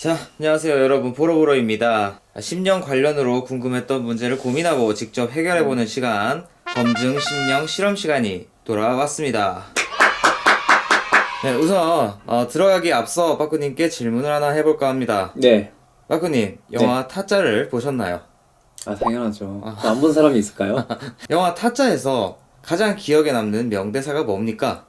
자, 안녕하세요 여러분 보로보로입니다. 10년 관련으로 궁금했던 문제를 고민하고 직접 해결해보는 시간 검증 심령 실험 시간이 돌아왔습니다. 네, 우선 어, 들어가기 앞서 빠꾸님께 질문을 하나 해볼까 합니다. 네. 빠꾸님, 영화 타짜를 보셨나요? 아 당연하죠. 안 본 사람이 있을까요? 영화 타짜에서 가장 기억에 남는 명대사가 뭡니까?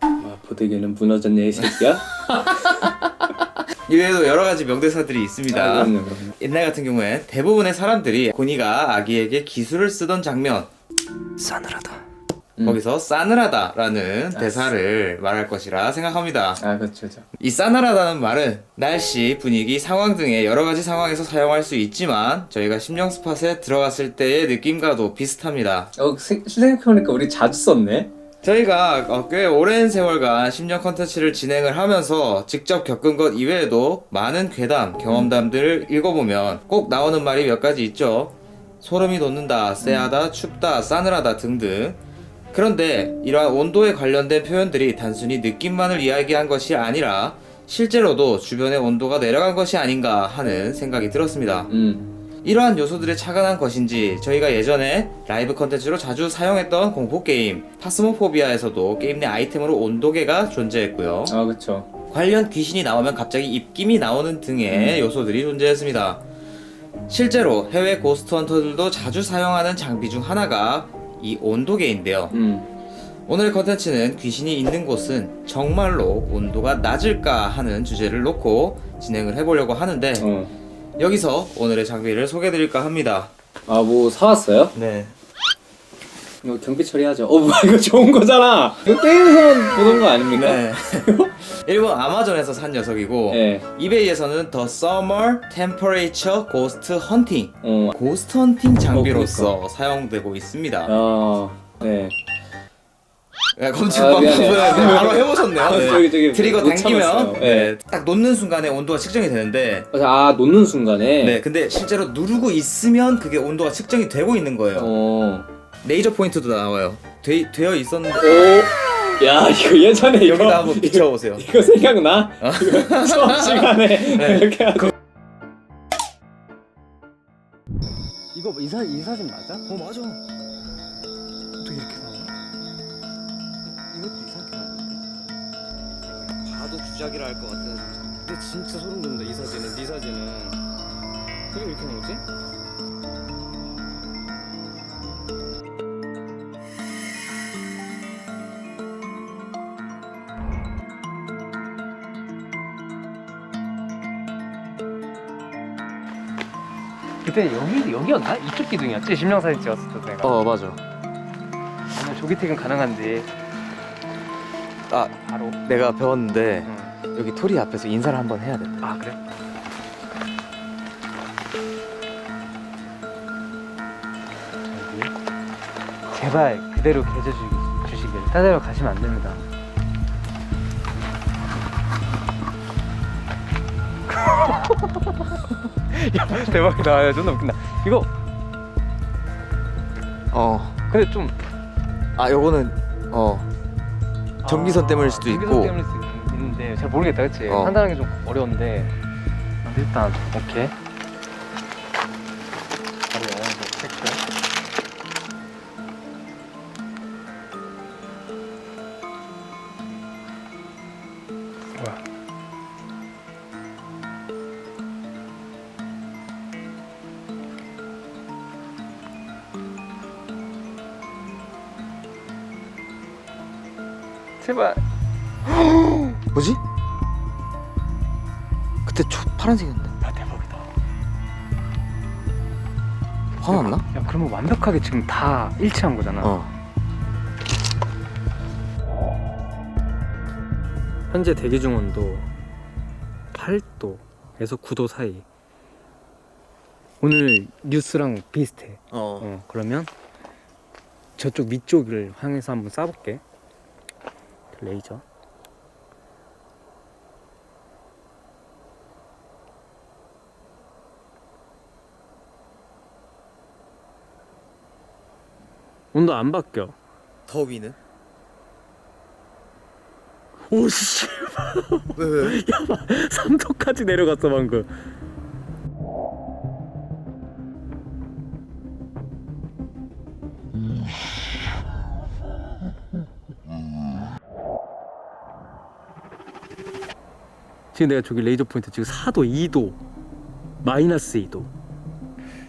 아, 보드게는 무너졌네 이 새끼야. 이외에도 여러 가지 명대사들이 있습니다. 아, 그럼요, 그럼요. 옛날 같은 경우엔 대부분의 사람들이 고니가 아기에게 기술을 쓰던 장면 음. 거기서 싸늘하다라는 대사를 말할 것이라 생각합니다. 아 그렇죠, 그렇죠. 이 싸늘하다는 말은 날씨, 분위기, 상황 등의 여러 가지 상황에서 사용할 수 있지만 저희가 심령 스팟에 들어갔을 때의 느낌과도 비슷합니다. 어 세- 생각해보니까 우리 자주 썼네. 저희가 어, 꽤 오랜 세월간 심령 컨텐츠를 진행을 하면서 직접 겪은 것 이외에도 많은 괴담, 경험담들을 읽어보면 꼭 나오는 말이 몇 가지 있죠. 소름이 돋는다, 쎄하다, 춥다, 싸늘하다 등등. 그런데 이러한 온도에 관련된 표현들이 단순히 느낌만을 이야기한 것이 아니라 실제로도 주변의 온도가 내려간 것이 아닌가 하는 생각이 들었습니다. 음. 이러한 요소들에 착안한 것인지 저희가 예전에 라이브 컨텐츠로 자주 사용했던 공포 게임 파스모포비아에서도 게임 내 아이템으로 온도계가 존재했고요. 아 그렇죠. 관련 귀신이 나오면 갑자기 입김이 나오는 등의 요소들이 존재했습니다. 실제로 해외 고스트 헌터들도 자주 사용하는 장비 중 하나가 이 온도계인데요. 음. 오늘 컨텐츠는 귀신이 있는 곳은 정말로 온도가 낮을까 하는 주제를 놓고 진행을 해보려고 하는데 어. 여기서 오늘의 장비를 소개해드릴까 합니다. 아 뭐 사왔어요? 네. 이거 경비 처리하죠. 어 뭐야 이거 좋은 거잖아. 이거 게임에서만 보던 거 아닙니까? 네. 일본 아마존에서 산 녀석이고 네. 이베이에서는 Summer Temperature Ghost Hunting 어. 고스트 헌팅 장비로서 사용되고 있습니다. 아. 네. 네, 검증 아, 방법은 미안해. 네, 바로 해보셨네요. 아, 네. 저기, 저기 트리거 못 당기면 참았어요. 네, 네. 딱 놓는 순간에 온도가 측정이 되는데 아 놓는 순간에. 네, 근데 실제로 누르고 있으면 그게 온도가 측정이 되고 있는 거예요. 어. 레이저 포인트도 나와요. 되, 되어 있었는데 오. 야 이거 예전에 이거 여기다 한번 비춰보세요. 이거 생각나? 이거 수업 시간에 네. 이렇게 하고. 이거 이 사 이 사진 맞아? 어 맞아. 어떻게 이렇게 나와? 이것도 이상하게 나오는데? 봐도 주작이라 할 것 같아. 근데 진짜 소름 돋는다 이 사진은 네 사진은 왜 이렇게 나오지? 그때 여기 여기였나? 이쪽 기둥이었지? 심령 사진 찍었을 때 내가. 어 맞아. 오늘 조기택은 가능한지 아 바로. 내가 배웠는데 응. 여기 토리 앞에서 인사를 한번 해야 돼. 아 그래? 여기. 제발 그대로 계좌 주, 주시길 따대로 가시면 안 됩니다. 야 대박이다 야 존나 웃긴다 이거 어. 근데 좀 아 요거는 어 전기선 때문일 수도 전기선 있고. 때문일 수도 있- 있는데 잘 모르겠다 그치? 어. 판단하기 좀 어려운데 아, 일단 오케이 제발 뭐지? 그때 초 파란색이었는데 야 대박이다 화났나? 야 그러면 완벽하게 지금 다 일치한 거잖아 어. 현재 대기 중 온도 8도에서 9도 사이 오늘 뉴스랑 비슷해 어. 어 그러면 저쪽 위쪽을 향해서 한번 쏴볼게 레이저 온도 안 바뀌어 더 위는? 오씨 왜 왜? 3도까지 내려갔어 방금 지금 내가 저기 레이저 포인트 지금 4도 2도 마이너스 2도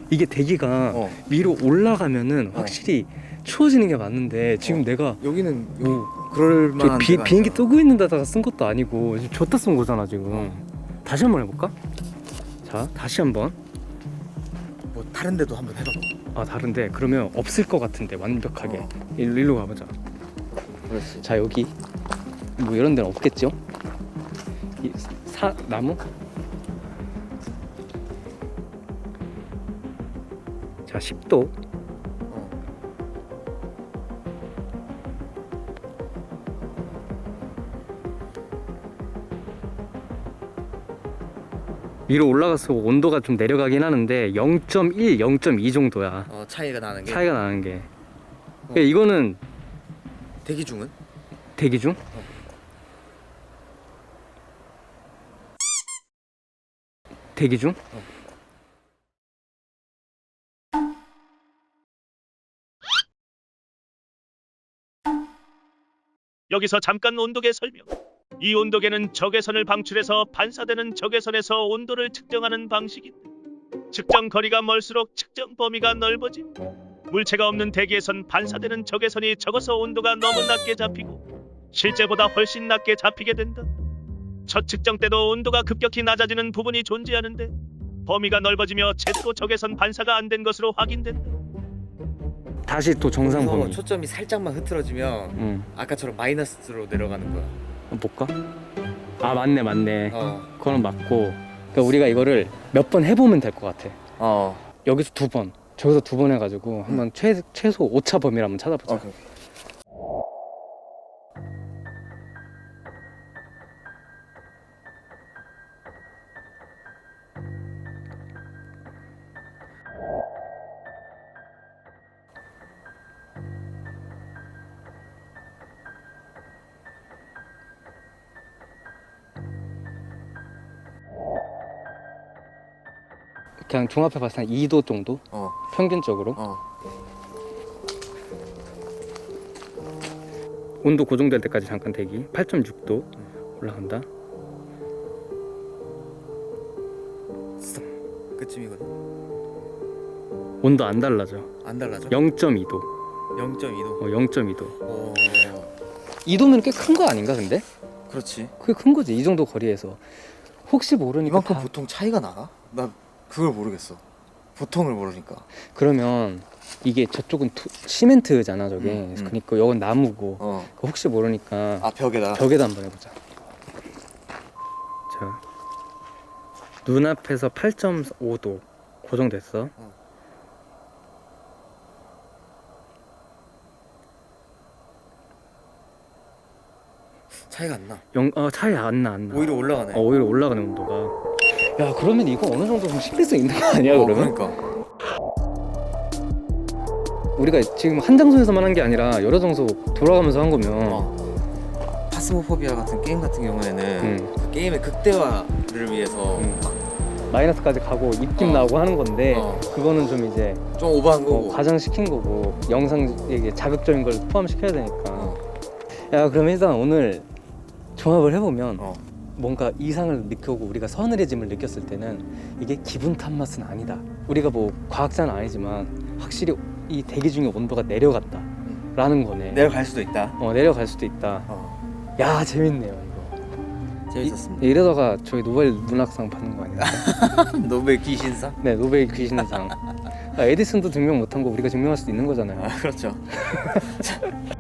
이게 대기가 어. 위로 올라가면은 확실히 추워지는 게 맞는데 지금 내가 여기는 뭐 그럴 저 만한 비, 데가 비행기 아니잖아. 뜨고 있는 데다가 쓴 것도 아니고 지금 줬다 쓴 거잖아 지금 다시 한번 해볼까? 자 다시 한번 뭐 다른 데도 한번 해봐. 아 다른데 그러면 없을 것 같은데 완벽하게 어. 일로, 일로 가보자 그렇지. 자 여기 뭐 이런 데는 없겠죠? 이 사 나무? 자 10도 어. 위로 올라가서 온도가 좀 내려가긴 하는데 0.1, 0.2 정도야 어 차이가 나는 게 차이가 나는 게 그러니까 이거는 대기 중은? 대기 중? 대기 중? 여기서 잠깐 온도계 설명. 이 온도계는 적외선을 방출해서 반사되는 적외선에서 온도를 측정하는 방식인데 측정 거리가 멀수록 측정 범위가 넓어짐. 물체가 없는 대기에선 반사되는 적외선이 적어서 온도가 너무 낮게 잡히고 실제보다 훨씬 낮게 잡히게 된다. 첫 측정 때도 온도가 급격히 낮아지는 부분이 존재하는데 범위가 넓어지며 제대로 적외선 반사가 안 된 것으로 확인된다. 다시 또 정상 그래서 범위 초점이 살짝만 흐트러지면 응 아까처럼 마이너스로 내려가는 거야. 볼까? 아 맞네 맞네 어. 그거는 맞고 그러니까 우리가 이거를 몇 번 해보면 될 것 같아 어. 여기서 두 번 저기서 두 번 해가지고 한번 최, 최소 오차 범위를 한번 찾아보자 오케이. 그냥 종합해 봤을 때한 2도 정도? 어. 평균적으로 어. 온도 고정될 때까지 잠깐 대기 8.6도 올라간다 그쯤이거든. 온도 안 달라져 안 달라져? 0.2도 0.2도. 어, 0.2도 어. 2도면 꽤 큰 거 아닌가 근데? 그렇지. 그게 큰 거지 이 정도 거리에서 혹시 모르니까 이만큼 다- 보통 차이가 나나? 나 그걸 모르겠어. 보통을 모르니까. 그러면 이게 저쪽은 투, 시멘트잖아 저게 음, 음. 그러니까 이건 나무고 어. 혹시 모르니까 아 벽에다. 벽에다 한번 해보자 자 눈앞에서 8.5도 고정됐어 어. 차이가 안 나. 영, 어, 차이 안 나 안 나 오히려 올라가네. 어, 오히려 올라가는 온도가 야 그러면 이거 어느 정도 좀 신뢰성 있는 거 아니야 어, 그러면? 그러니까. 우리가 지금 한 장소에서만 한 게 아니라 여러 장소 돌아가면서 한 거면 어. 파스모포비아 같은 게임 같은 경우에는 음. 그 게임의 극대화를 위해서 음. 막 마이너스까지 가고 입김 어. 나오고 하는 건데 어. 그거는 좀 이제 좀 오버한 어, 거고. 과장시킨 거고 영상 이게 자극적인 걸 포함시켜야 되니까 어. 야 그럼 일단 오늘 종합을 해보면 어. 뭔가 이상을 느끼고 우리가 서늘해짐을 느꼈을 때는 이게 기분 탓 맛은 아니다 우리가 뭐 과학자는 아니지만 확실히 이 대기 중의 온도가 내려갔다 라는 거네 내려갈 수도 있다. 어 내려갈 수도 있다 어. 야 재밌네요 이거 재밌었습니다. 이, 러다가 저희 노벨 문학상 받는 거 아니야? 노벨 귀신상? 네 노벨 귀신상 아, 에디슨도 증명 못한 거 우리가 증명할 수 있는 거잖아요 아 그렇죠.